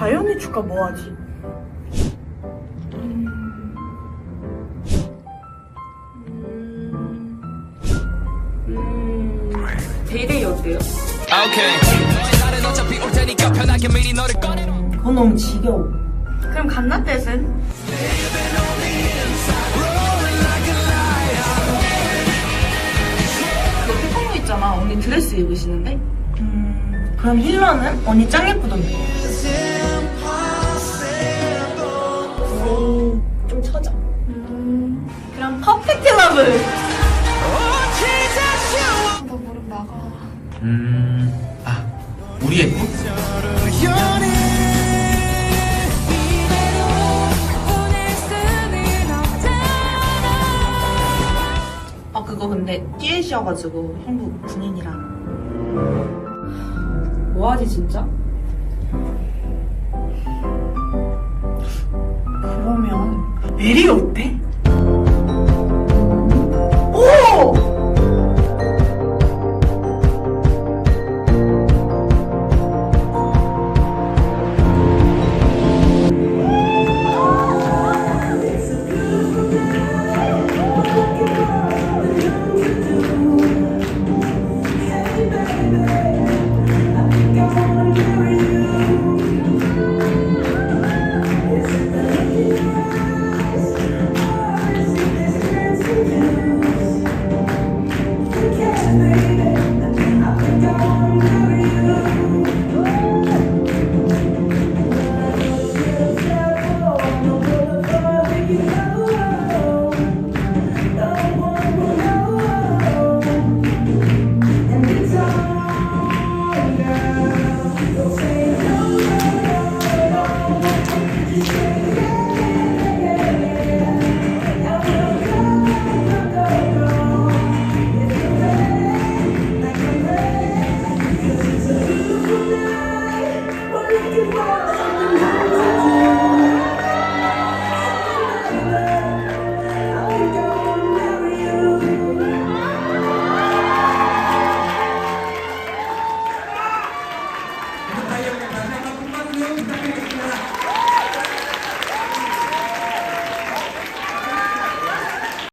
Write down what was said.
자연의 축가 뭐하지? 음... 음... 데이데이 어때요? 아, 오케이 그건 너무 지겨워 그럼 갓나댓은? 너 태권도 있잖아 언니 드레스 입으시는데? 음... 그럼 힐러는? 언니 짱 예쁘던데 여러분. 음, 아, 우리의 꿈? 아, 그거 근데 띠에셔가지고 형부 군인이랑. 뭐하지, 진짜? 그러면, 메리 어때?